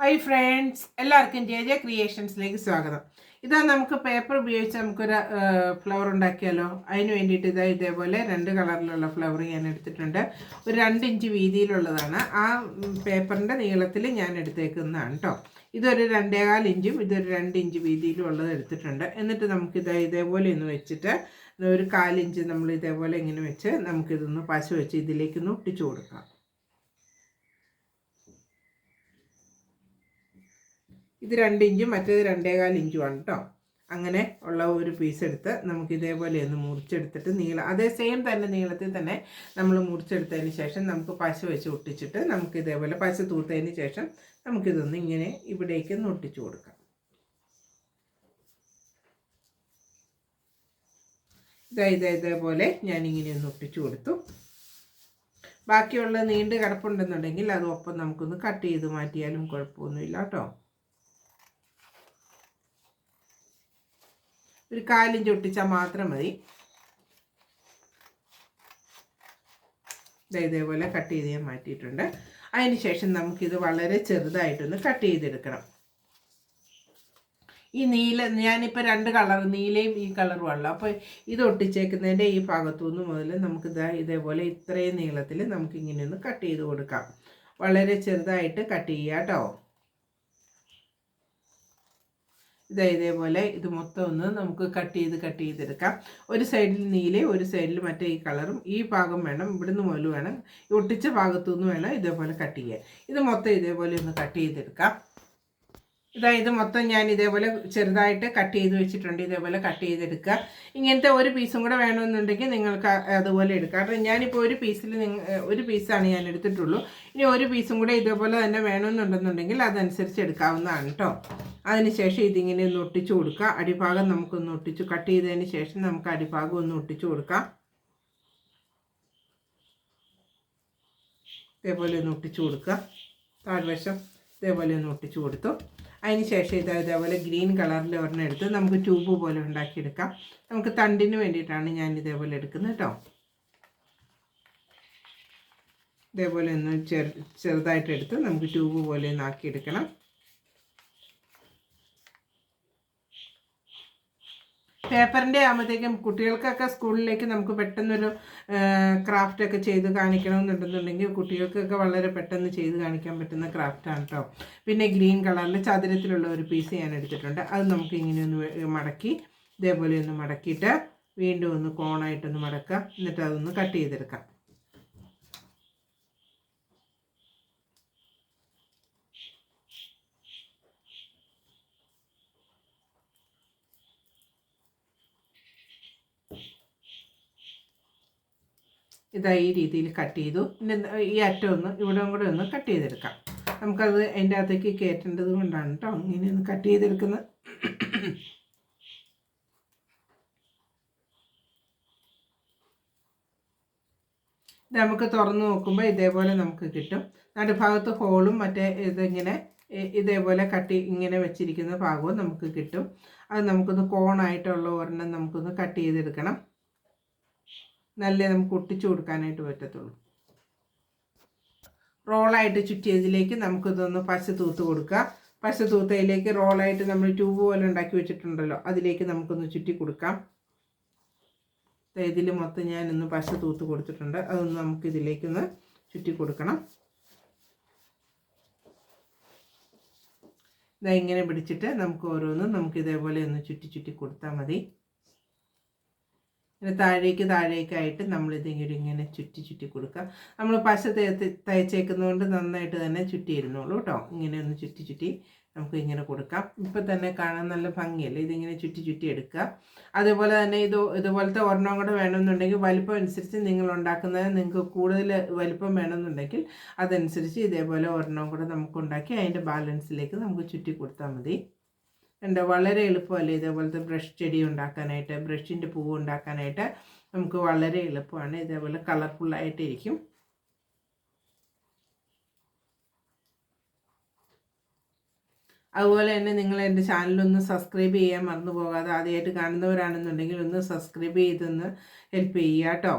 Hi friends എല്ലാവർക്കും J J ക്രിയേഷൻസിലേക്ക് സ്വാഗതം. ഇതാ നമുക്ക് പേപ്പർ ഉപയോഗിച്ച് നമുക്കൊരു ഫ്ലവർ ഉണ്ടാക്കിയാലോ? അതിന് വേണ്ടിയിട്ട് ഇതാ ഇതേപോലെ രണ്ട് കളറിലുള്ള ഫ്ലവർ ഞാൻ എടുത്തിട്ടുണ്ട്. ഒരു രണ്ട് ഇഞ്ച് വീതിയിലുള്ളതാണ്. ആ പേപ്പറിന്റെ നീളത്തിൽ ഞാൻ എടുത്തേക്കുന്നതാണ് കേട്ടോ ഇതൊരു രണ്ടേകാൽ ഇഞ്ചും ഇതൊരു രണ്ട് ഇഞ്ച് വീതിയിലും ഉള്ളത് എടുത്തിട്ടുണ്ട്. എന്നിട്ട് നമുക്കിതാ ഇതേപോലെ ഒന്ന് വെച്ചിട്ട് ഒരു കാലിഞ്ച് നമ്മൾ ഇതേപോലെ ഇങ്ങനെ വെച്ച് നമുക്കിതൊന്ന് പശ വെച്ച് ഇതിലേക്കൊന്ന് ഒട്ടിച്ചു കൊടുക്കാം. ഇത് രണ്ട് ഇഞ്ചും മറ്റേത് രണ്ടേകാൽ ഇഞ്ചുമാണ് കേട്ടോ. അങ്ങനെ ഉള്ള ഒരു പീസ് എടുത്ത് നമുക്ക് ഇതേപോലെ ഒന്ന് മുറിച്ചെടുത്തിട്ട് നീളം അതേ സെയിം തന്നെ നീളത്തിൽ തന്നെ നമ്മൾ മുറിച്ചെടുത്തതിന് ശേഷം നമുക്ക് പശ വെച്ച് ഒട്ടിച്ചിട്ട് നമുക്ക് ഇതേപോലെ പശ തൂത്തതിന് ശേഷം നമുക്കിതൊന്ന് ഇങ്ങനെ ഇവിടേക്ക് ഒന്ന് ഒട്ടിച്ചു കൊടുക്കാം. ഇതാ ഇതാ ഇതേപോലെ ഞാനിങ്ങനെ ഒന്ന് ഒട്ടിച്ചു കൊടുത്തു. ബാക്കിയുള്ള നീണ്ട് കിടപ്പുണ്ടെന്നുണ്ടെങ്കിൽ അത് ഒപ്പം നമുക്കൊന്ന് കട്ട് ചെയ്ത് മാറ്റിയാലും കുഴപ്പമൊന്നുമില്ല കേട്ടോ. ഒരു കാലിഞ്ച് ഒട്ടിച്ചാൽ മാത്രം മതി. ഇതേപോലെ കട്ട് ചെയ്ത് ഞാൻ മാറ്റിയിട്ടുണ്ട്. അതിന് ശേഷം നമുക്കിത് വളരെ ചെറുതായിട്ടൊന്ന് കട്ട് ചെയ്തെടുക്കണം. ഈ നീല ഞാനിപ്പോൾ രണ്ട് കളർ നീലയും ഈ കളറും ഉള്ളു. അപ്പോൾ ഇത് ഒട്ടിച്ചേക്കുന്നതിന്റെ ഈ ഭാഗത്തുനിന്ന് മുതൽ നമുക്ക് ഇതാ ഇതേപോലെ ഇത്രയും നീളത്തിൽ നമുക്കിങ്ങനെ ഒന്ന് കട്ട് ചെയ്ത് കൊടുക്കാം. വളരെ ചെറുതായിട്ട് കട്ട് ചെയ്യുക കേട്ടോ ഇതാ ഇതേപോലെ ഇത് മൊത്തം ഒന്ന് നമുക്ക് കട്ട് ചെയ്ത് കട്ട് ചെയ്തെടുക്കാം. ഒരു സൈഡിൽ നീല ഒരു സൈഡിൽ മറ്റേ ഈ കളറും ഈ ഭാഗം വേണം ഇവിടുന്ന് മുതൽ വേണം. ഒട്ടിച്ച ഭാഗത്തു നിന്ന് വേണം ഇതേപോലെ കട്ട് ചെയ്യാൻ. ഇത് മൊത്തം ഇതേപോലെ ഒന്ന് കട്ട് ചെയ്തെടുക്കാം. ഇതാ ഇത് മൊത്തം ഞാൻ ഇതേപോലെ ചെറുതായിട്ട് കട്ട് ചെയ്ത് വെച്ചിട്ടുണ്ട്. ഇതേപോലെ കട്ട് ചെയ്തെടുക്കുക. ഇങ്ങനത്തെ ഒരു പീസും കൂടെ വേണമെന്നുണ്ടെങ്കിൽ നിങ്ങൾക്ക് അതുപോലെ എടുക്കാം. കാരണം ഞാനിപ്പോൾ ഒരു പീസിൽ ഒരു പീസാണ് ഞാൻ എടുത്തിട്ടുള്ളൂ. ഇനി ഒരു പീസും കൂടെ ഇതേപോലെ തന്നെ വേണമെന്നുണ്ടെന്നുണ്ടെങ്കിൽ അതനുസരിച്ച് എടുക്കാവുന്നതാണ് കേട്ടോ അതിനുശേഷം ഇതിങ്ങനെ ഒന്ന് ഒട്ടിച്ചു കൊടുക്കുക. അടിഭാഗം നമുക്കൊന്ന് ഒട്ടിച്ചു കട്ട് ചെയ്തതിന് ശേഷം നമുക്ക് അടിഭാഗം ഒന്ന് ഒട്ടിച്ചു കൊടുക്കാം. ഇതേപോലെ ഒന്ന് ഒട്ടിച്ചു കൊടുക്കുക. താഴ്വശം ഇതേപോലെ ഒന്ന് ഒട്ടിച്ചു കൊടുത്തു. അതിന് ശേഷം ഇത് ഇതേപോലെ ഗ്രീൻ കളറിൽ ഒരെണ്ണം എടുത്ത് നമുക്ക് ട്യൂബ് പോലെ ഉണ്ടാക്കിയെടുക്കാം. നമുക്ക് തണ്ടിന് വേണ്ടിയിട്ടാണ് ഞാൻ ഇതേപോലെ എടുക്കുന്നത് കേട്ടോ. ഇതേപോലെ ഒന്ന് ചെറു ചെറുതായിട്ട് എടുത്ത് നമുക്ക് ട്യൂബ് പോലെ ഒന്ന് ആക്കിയെടുക്കണം. പേപ്പറിന്റെ ആകുമ്പോഴത്തേക്കും കുട്ടികൾക്കൊക്കെ സ്കൂളിലേക്ക് നമുക്ക് പെട്ടെന്നൊരു ക്രാഫ്റ്റ് ഒക്കെ ചെയ്ത് കാണിക്കണമെന്നുണ്ടെന്നുണ്ടെങ്കിൽ കുട്ടികൾക്കൊക്കെ വളരെ പെട്ടെന്ന് ചെയ്ത് കാണിക്കാൻ പറ്റുന്ന ക്രാഫ്റ്റാണ് കേട്ടോ പിന്നെ ഗ്രീൻ കളറിൽ ചതുരത്തിലുള്ള ഒരു പീസ് ഞാൻ എടുത്തിട്ടുണ്ട്. അത് നമുക്ക് ഇങ്ങനെ ഒന്ന് മടക്കി ഇതേപോലെ ഒന്ന് മടക്കിയിട്ട് വീണ്ടും ഒന്ന് കോണായിട്ടൊന്ന് മടക്കുക. എന്നിട്ട് അതൊന്ന് കട്ട് ചെയ്തെടുക്കാം. ഇതാ ഈ രീതിയിൽ കട്ട് ചെയ്തു. പിന്നെ ഈ അറ്റം ഒന്ന് ഇവിടെ കൂടെ ഒന്ന് കട്ട് ചെയ്തെടുക്കാം. നമുക്കത് അതിന്റെ അകത്തേക്ക് കയറ്റേണ്ടത് കൊണ്ടാണ് കേട്ടോ ഇങ്ങനെ ഒന്ന് കട്ട് ചെയ്തെടുക്കുന്നത്. ഇത് നമുക്ക് തുറന്ന് നോക്കുമ്പോൾ ഇതേപോലെ നമുക്ക് കിട്ടും. നടുഭാഗത്ത് ഹോളും മറ്റേ ഇതിങ്ങനെ ഇതേപോലെ കട്ടി ഇങ്ങനെ വെച്ചിരിക്കുന്ന ഭാഗവും നമുക്ക് കിട്ടും. അത് നമുക്കൊന്ന് കോണായിട്ടുള്ള ഒരെണ്ണം നമുക്കൊന്ന് കട്ട് ചെയ്തെടുക്കണം. നല്ല നമുക്ക് ഒട്ടിച്ചു കൊടുക്കാനായിട്ട് പറ്റത്തുള്ളൂ. റോളായിട്ട് ചുറ്റിയതിലേക്ക് നമുക്കിതൊന്ന് പശ തൂത്ത് കൊടുക്കുക. പശ തൂത്തയിലേക്ക് റോളായിട്ട് നമ്മൾ ട്യൂബ് പോലെ ഉണ്ടാക്കി വെച്ചിട്ടുണ്ടല്ലോ അതിലേക്ക് നമുക്കൊന്ന് ചുറ്റി കൊടുക്കാം. ഇതിൽ മൊത്തം ഞാനൊന്ന് പശ തൂത്ത് കൊടുത്തിട്ടുണ്ട് അതൊന്ന് നമുക്ക് ഇതിലേക്കൊന്ന് ചുറ്റി കൊടുക്കണം. ഇതാ ഇങ്ങനെ പിടിച്ചിട്ട് നമുക്ക് ഓരോന്നും നമുക്ക് ഇതേപോലെ ഒന്ന് ചുറ്റി ചുറ്റി കൊടുത്താൽ മതി. ഇങ്ങനെ താഴേക്ക് താഴേക്കായിട്ട് നമ്മളിതിങ്ങനെ ഇങ്ങനെ ചുറ്റി ചുറ്റി കൊടുക്കുക. നമ്മൾ പശ തയ്ച്ചേക്കുന്നതുകൊണ്ട് നന്നായിട്ട് തന്നെ ചുറ്റിയിരുന്നുള്ളൂ കേട്ടോ. ഇങ്ങനെ ഒന്ന് ചുറ്റി ചുറ്റി നമുക്ക് ഇങ്ങനെ കൊടുക്കാം. ഇപ്പം തന്നെ കാണാൻ നല്ല ഭംഗിയല്ലേ? ഇതിങ്ങനെ ചുറ്റി ചുറ്റി എടുക്കുക. അതേപോലെ തന്നെ ഇത് ഇതുപോലത്തെ ഒരെണ്ണം കൂടെ വേണമെന്നുണ്ടെങ്കിൽ വലിപ്പം അനുസരിച്ച് നിങ്ങൾ ഉണ്ടാക്കുന്നത് നിങ്ങൾക്ക് കൂടുതൽ വലിപ്പം വേണമെന്നുണ്ടെങ്കിൽ അതനുസരിച്ച് ഇതേപോലെ ഒരെണ്ണം കൂടെ നമുക്ക് ഉണ്ടാക്കി അതിന്റെ ബാലൻസിലേക്ക് നമുക്ക് ചുറ്റി കൊടുത്താൽ മതി. ഉണ്ട് വളരെ എളുപ്പമല്ലേ ഇതേപോലത്തെ ബ്രഷ് ചെടി ഉണ്ടാക്കാനായിട്ട് ബ്രഷിന്റെ പൂവ് ഉണ്ടാക്കാനായിട്ട്? നമുക്ക് വളരെ എളുപ്പമാണ്. ഇതേപോലെ കളർഫുള്ളായിട്ടിരിക്കും അതുപോലെ തന്നെ നിങ്ങൾ എന്റെ ചാനലൊന്ന് സബ്സ്ക്രൈബ് ചെയ്യാൻ മറന്നു പോകാതെ ആദ്യമായിട്ട് കാണുന്നവരാണെന്നുണ്ടെങ്കിൽ ഒന്ന് സബ്സ്ക്രൈബ് ചെയ്തൊന്ന് ഹെൽപ്പ് ചെയ്യുക കേട്ടോ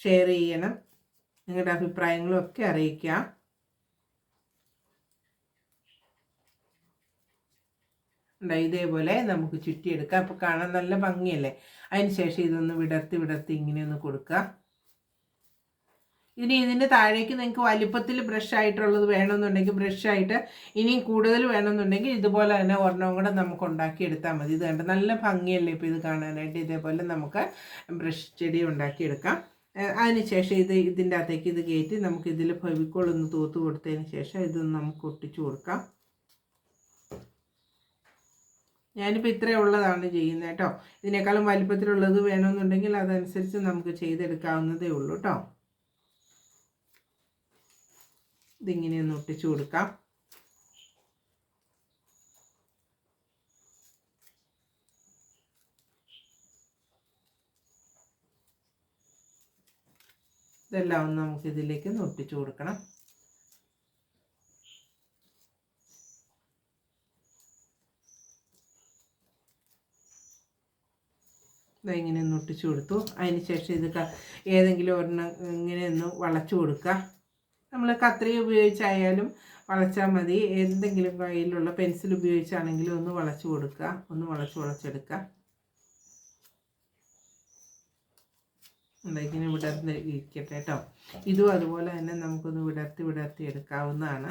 ഷെയർ ചെയ്യണം. നിങ്ങളുടെ അഭിപ്രായങ്ങളും ഒക്കെ അറിയിക്കാം. ഇതേപോലെ നമുക്ക് ചുറ്റിയെടുക്കാം. അപ്പോൾ കാണാൻ നല്ല ഭംഗിയല്ലേ? അതിന് ശേഷം ഇതൊന്ന് വിടർത്തി വിടർത്തി ഇങ്ങനെ ഒന്ന് കൊടുക്കുക. ഇനി ഇതിന്റെ താഴേക്ക് നിങ്ങൾക്ക് വലിപ്പത്തിൽ ബ്രഷ് ആയിട്ടുള്ളത് വേണമെന്നുണ്ടെങ്കിൽ ബ്രഷ് ആയിട്ട് ഇനിയും കൂടുതൽ വേണമെന്നുണ്ടെങ്കിൽ ഇതുപോലെ തന്നെ ഒരെണ്ണം കൂടെ നമുക്ക് ഉണ്ടാക്കി എടുത്താൽ മതി. ഇത് കണ്ട്? നല്ല ഭംഗിയല്ലേ ഇപ്പോൾ ഇത് കാണാനായിട്ട്? ഇതേപോലെ നമുക്ക് ബ്രഷ് ചെടി ഉണ്ടാക്കിയെടുക്കാം അതിനുശേഷം ഇത് ഇതിന്റെ അകത്തേക്ക് ഇത് കയറ്റി നമുക്ക് ഇതിൽ ഫെവിക്കോൾ ഒന്ന് തൂത്ത് കൊടുത്തതിന് ശേഷം ഇതൊന്ന് നമുക്ക് ഒട്ടിച്ചു കൊടുക്കാം. ഞാനിപ്പോൾ ഇത്രയേ ഉള്ളതാണ് ചെയ്യുന്നത് കേട്ടോ. ഇതിനേക്കാളും വലിപ്പത്തിലുള്ളത് വേണമെന്നുണ്ടെങ്കിൽ അതനുസരിച്ച് നമുക്ക് ചെയ്തെടുക്കാവുന്നതേ ഉള്ളൂ കേട്ടോ. ഇതിങ്ങനെ ഒന്ന് ഒട്ടിച്ചു കൊടുക്കാം. ഇതെല്ലാം ഒന്ന് നമുക്ക് ഇതിലേക്ക് ഒന്ന് ഒട്ടിച്ചു കൊടുക്കണം. ഇങ്ങനെ ഒന്ന് ഒട്ടിച്ചു കൊടുത്തു. അതിന് ശേഷം ഇത് ഏതെങ്കിലും ഒരെണ്ണം ഇങ്ങനെ ഒന്ന് വളച്ചു കൊടുക്കുക. നമ്മൾ കത്രി ഉപയോഗിച്ചായാലും വളച്ചാൽ മതി. എന്തെങ്കിലും കയ്യിലുള്ള പെൻസിൽ ഉപയോഗിച്ചാണെങ്കിലും ഒന്ന് വളച്ചു കൊടുക്കുക. ഒന്ന് വളച്ച് വളച്ചെടുക്കുക. ഇങ്ങനെ വിടർന്ന് ഇരിക്കട്ടെ കേട്ടോ. ഇതും അതുപോലെ തന്നെ നമുക്കൊന്ന് വിടർത്തി വിടർത്തി എടുക്കാവുന്നതാണ്.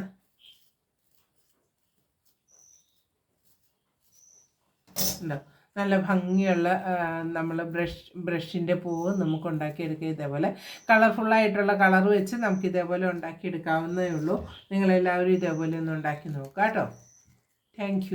ഉണ്ടോ? നല്ല ഭംഗിയുള്ള നമ്മൾ ബ്രഷ് ബ്രഷിന്റെ പൂവ് നമുക്ക് ഉണ്ടാക്കിയെടുക്കുക ഇതേപോലെ കളർഫുള്ളായിട്ടുള്ള കളർ വെച്ച് നമുക്ക് ഇതേപോലെ ഉണ്ടാക്കിയെടുക്കാവുന്നതേ ഉള്ളൂ. നിങ്ങളെല്ലാവരും ഇതേപോലെ ഒന്ന് ഉണ്ടാക്കി നോക്കുക കേട്ടോ. താങ്ക്